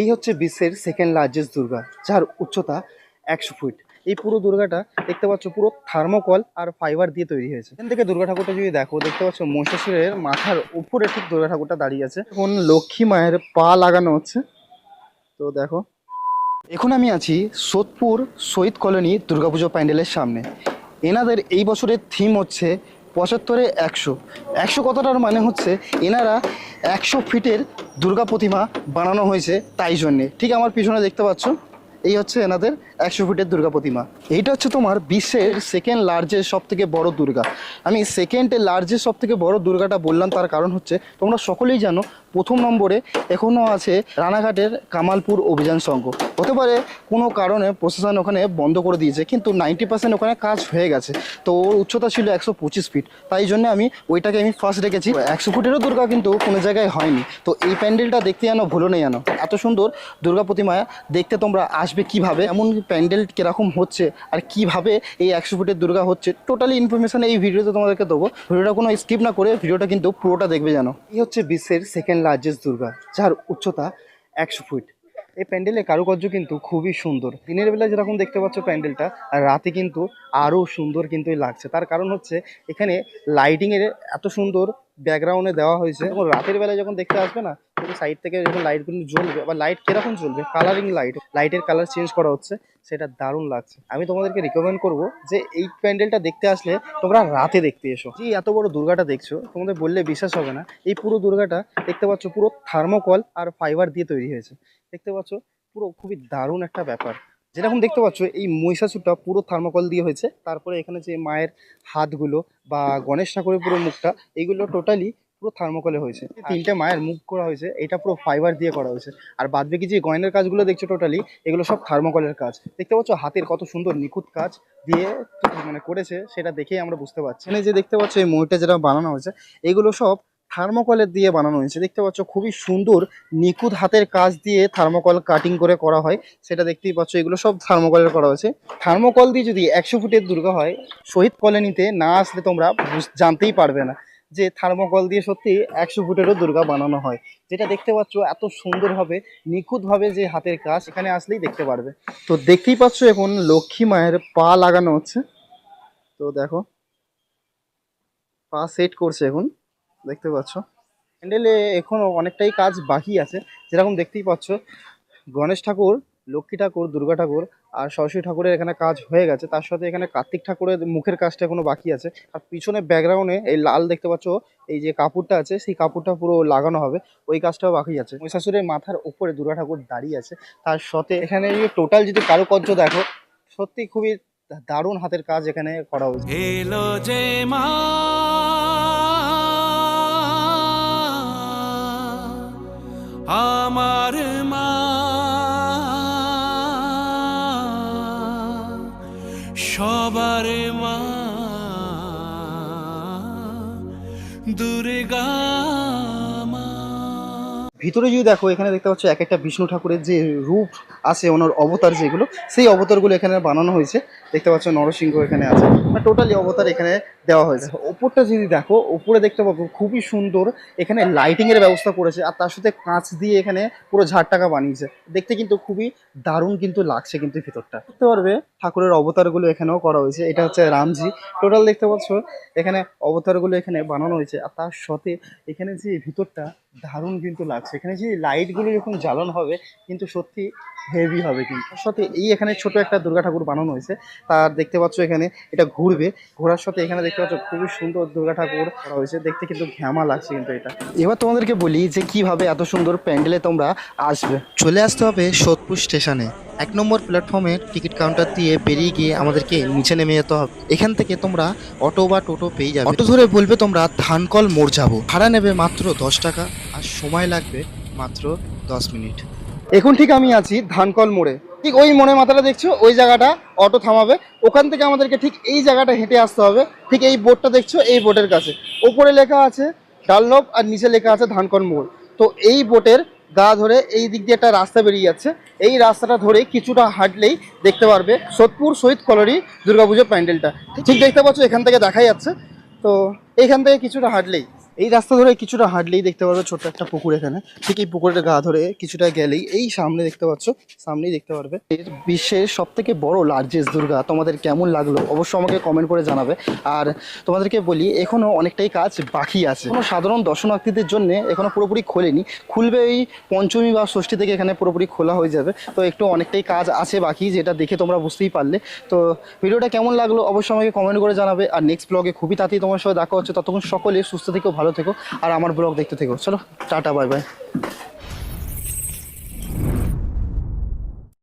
এই হচ্ছে বিশ্বের সেকেন্ড লার্জেস্ট দুর্গা, যার উচ্চতা একশো ফুট। এই পুরো দুর্গাটা দেখতে পাচ্ছ, পুরো থার্মোকল আর ফাইবার দিয়ে তৈরি হয়েছে। এখান থেকে দুর্গা ঠাকুরটা যদি দেখো, দেখতে পাচ্ছ মহিষাসুরের মাথার উপরে ঠিক দুর্গা ঠাকুরটা দাঁড়িয়ে আছে। এখন লক্ষ্মী মায়ের পা লাগানো হচ্ছে। তো দেখো। এখন আমি আছি সোদপুর শহীদ কলোনি দুর্গাপুজো প্যান্ডেলের সামনে। এনাদের এই বছরের থিম হচ্ছে পঁচাত্তরে একশো। একশো কতটার মানে হচ্ছে এনারা একশো ফিটের দুর্গা প্রতিমা বানানো হয়েছে তাই জন্যে। ঠিক আমার পিছনে দেখতে পাচ্ছ? এই হচ্ছে এনাদের একশো ফুটের দুর্গা প্রতিমা। এইটা হচ্ছে তোমার বিশ্বের সেকেন্ড লার্জেস্ট সব থেকে বড় দুর্গা। আমি সেকেন্ড লার্জেস্ট সব থেকে বড় দুর্গাটা বললাম, তার কারণ হচ্ছে তোমরা সকলেই জানো, প্রথম নম্বরে এখনও আছে রানাঘাটের কামালপুর অভিযান সংঘ হতে পারে কোনো কারণে প্রশাসন ওখানে বন্ধ করে দিয়েছে, কিন্তু নাইনটি পার্সেন্ট ওখানে কাজ হয়ে গেছে। তো ওর উচ্চতা ছিল একশো পঁচিশ ফিট তাই জন্য আমি ওইটাকে আমি ফার্স্ট রেখেছি। একশো ফুটেরও দুর্গা কিন্তু কোনো জায়গায় হয়নি। তো এই প্যান্ডেলটা দেখতে জানো ভুলো নেই জানো এত সুন্দর দুর্গা প্রতিমা দেখতে তোমরা আসবে। কীভাবে, এমন প্যান্ডেল কীরকম হচ্ছে আর কীভাবে এই একশো ফুটের দুর্গা হচ্ছে টোটালি ইনফরমেশন এই ভিডিওতে তোমাদেরকে দেবো। ভিডিওটা কোনো স্কিপ না করে ভিডিওটা কিন্তু পুরোটা দেখবে জানো এই হচ্ছে বিশ্বের সেকেন্ড লার্জেস্ট দুর্গা, যার উচ্চতা একশো ফুট। এই প্যান্ডেলের কারুকার্য কিন্তু খুবই সুন্দর। দিনের বেলা যেরকম দেখতে পাচ্ছ প্যান্ডেলটা রাতে কিন্তু আরও সুন্দর কিন্তু লাগছে। তার কারণ হচ্ছে এখানে লাইটিংয়ের এত সুন্দর ব্যাকগ্রাউন্ডে দেওয়া হয়েছে। যখন রাতের বেলায় যখন দেখতে আসবে না তখন সাইড থেকে যখন লাইটগুলো জ্বলবে। বা লাইট কীরকম জ্বলবে? কালারিং লাইট লাইটের কালার চেঞ্জ করা হচ্ছে, সেটা দারুণ লাগছে। আমি তোমাদেরকে রিকমেন্ড করব যে এই প্যান্ডেলটা দেখতে আসলে তোমরা রাতে দেখতে এসো। যে এত বড় দুর্গাটা দেখছ, তোমাদের বললে বিশ্বাস হবে না। এই পুরো দুর্গাটা দেখতে পাচ্ছ, পুরো থার্মোকল আর ফাইবার দিয়ে তৈরি হয়েছে। দেখতে পাচ্ছ, পুরো খুবই দারুণ একটা ব্যাপার। যেরকম দেখতে পাচ্ছ, এই মহিষাসুরটা পুরো থার্মোকল দিয়ে হয়েছে। তারপরে এখানে যে মায়ের হাতগুলো বা গণেশ ঠাকুরের পুরো মুখটা, এইগুলো টোটালি পুরো থার্মোকলে হয়েছে। তিনটে মায়ের মুখ করা হয়েছে এটা পুরো ফাইবার দিয়ে করা হয়েছে। আর বাদ বাকি যে গয়নার কাজগুলো দেখছ টোটালি এগুলো সব থার্মোকলের কাজ। দেখতে পাচ্ছ হাতের কত সুন্দর নিখুঁত কাজ দিয়ে মানে করেছে সেটা দেখেই আমরা বুঝতে পারছি। এখানে যে দেখতে পাচ্ছ এই ময়ূরটা যেটা বানানো হয়েছে এগুলো সব থার্মোকলের দিয়ে বানানো হয়েছে। দেখতে পাচ্ছ খুবই সুন্দর নিখুঁত হাতের কাজ দিয়ে থার্মোকল কাটিং করে করা হয় সেটা দেখতেই পাচ্ছ এগুলো সব থার্মোকলের করা হয়েছে। থার্মোকল দিয়ে যদি একশো ফুটের দুর্গা হয় শহীদ কলোনিতে না আসলে তোমরা জানতেই পারবে না। যে থার্মোকল দিয়ে সত্যি একশো ফুটেরও দুর্গা বানানো হয়। যেটা দেখতে পাচ্ছ এত সুন্দরভাবে নিখুঁতভাবে যে হাতের কাজ, এখানে আসলেই দেখতে পারবে। তো দেখতেই পাচ্ছ এখন লক্ষ্মী মায়ের পা লাগানো হচ্ছে। তো দেখো, পা সেট করছে এখন, দেখতে পাচ্ছ। প্যান্ডেলে এখনও অনেকটাই কাজ বাকি আছে। যেরকম দেখতেই পাচ্ছ, গণেশ ঠাকুর লক্ষ্মী ঠাকুর, দুর্গা ঠাকুর আর সরস্বতী ঠাকুরের এখানে কাজ হয়ে গেছে। তার সাথে এখানে কার্তিক ঠাকুরের মুখের কাজটা এখনও বাকি আছে। আর পিছনে ব্যাকগ্রাউন্ডে এই লাল দেখতে পাচ্ছ, এই যে কাপড়টা আছে, সেই কাপড়টা পুরো লাগানো হবে। ওই কাজটাও বাকি আছে। মহিষাসুরের মাথার উপরে দুর্গা ঠাকুর দাঁড়িয়ে আছে। তার সাথে এখানে টোটাল যদি কারুকার্য দেখো, সত্যি খুবই দারুণ হাতের কাজ এখানে করা হয়েছে। যে মা সবার মা। দুর্গা ভিতরে যদি দেখো, এখানে দেখতে পাচ্ছ এক একটা বিষ্ণু ঠাকুরের যে রূপ আছে, ওনার অবতার যেগুলো, সেই অবতারগুলো এখানে বানানো হয়েছে। দেখতে পাচ্ছ নরসিংহ এখানে আছে। টোটালি অবতার এখানে দেওয়া হয়েছে। ওপরটা যদি দেখো, ওপরে দেখতে পাবো, খুবই সুন্দর এখানে লাইটিং এর ব্যবস্থা করেছে, আর তার সাথে কাঁচ দিয়ে এখানে পুরো ঝাড় টাকা বানিয়েছে। দেখতে কিন্তু খুবই দারুণ কিন্তু লাগছে কিন্তু ভিতরটা। দেখতে পারবে, ঠাকুরের অবতারগুলো এখানেও করা হয়েছে। এটা হচ্ছে রামজি। টোটাল দেখতে পাচ্ছ, এখানে অবতারগুলো এখানে বানানো হয়েছে, আর তার সাথে এখানে যে ভিতরটা দারুণ কিন্তু লাগছে। এখানে যে লাইটগুলো যখন জ্বালানো হবে, কিন্তু সত্যি হেভি হবে কিন্তু। সাথে এই এখানে ছোট একটা দুর্গা ঠাকুর বানানো হয়েছে। তার দেখতে পাচ্ছ এখানে এটা ঘুরবে। ঘোরার সাথে এখানে দেখতে পাচ্ছ খুবই সুন্দর দুর্গা ঠাকুর করা হয়েছে। দেখতে কিন্তু ঘ্যামা লাগছে কিন্তু এটা। এবার তোমাদেরকে বলি যে কীভাবে এত সুন্দর প্যান্ডেলে তোমরা আসবে। চলে আসতে হবে সোদপুর স্টেশনে। এক নম্বর প্ল্যাটফর্মে টিকিট কাউন্টার দিয়ে বেরিয়ে গিয়ে আমাদেরকে নিচে নেমে যেতে হবে। এখান থেকে তোমরা অটো বা টোটো পেয়ে যাবে। অটো ধরে বলবে তোমরা, ধানকল মোড় যাব। ভাড়া নেবে মাত্র দশ টাকা আর সময় লাগবে মাত্র দশ মিনিট। এখন ঠিক আমি আছি ধানকল মোড়ে। ঠিক ওই মনে মাথাটা দেখছ? ওই জায়গাটা অটো থামাবে। ওখান থেকে আমাদেরকে ঠিক এই জায়গাটা হেঁটে আসতে হবে। ঠিক এই বোর্ডটা দেখছ? এই বোর্ডের কাছে। ওপরে লেখা আছে ডালনব আর নিচে লেখা আছে ধানকল মোড়। তো এই বোটের গা ধরে এই দিক দিয়ে একটা রাস্তা বেরিয়ে যাচ্ছে। এই রাস্তাটা ধরে কিছুটা হাঁটলেই দেখতে পারবে সোদপুর শহীদ কলোনি দুর্গাপুজোর প্যান্ডেলটা। ঠিক দেখতে পাচ্ছ, এখান থেকে দেখা যাচ্ছে। তো এইখান থেকে কিছুটা হাঁটলেই। এই রাস্তা ধরে কিছুটা হাঁটলেই দেখতে পারবে ছোট্ট একটা পুকুর এখানে। ঠিক এই পুকুরের গা ধরে কিছুটা গেলেই এই সামনে দেখতে পাচ্ছ, সামনেই দেখতে পারবে। এর বিশ্বের সব থেকে বড় লার্জেস্ট দুর্গা তোমাদের কেমন লাগল অবশ্যই আমাকে কমেন্ট করে জানাবে। আর তোমাদেরকে বলি, এখনও অনেকটাই কাজ বাকি আছে। কোনো সাধারণ দর্শনার্থীদের জন্য এখনও পুরোপুরি খোলেনি। খুলবে এই পঞ্চমী বা ষষ্ঠী থেকে এখানে পুরোপুরি খোলা হয়ে যাবে। তো একটু অনেকটাই কাজ আছে বাকি, যেটা দেখে তোমরা বুঝতেই পারলে। তো ভিডিওটা কেমন লাগল অবশ্যই আমাকে কমেন্ট করে জানাবে। আর নেক্সট ব্লগে খুবই তাড়াতাড়ি তোমার সাথে দেখা হচ্ছে। ততক্ষণ সকলে সুস্থ থেকো ভালো থেকো আর আমার ব্লগ দেখতে থেকো। চলো টাটা বাই বাই।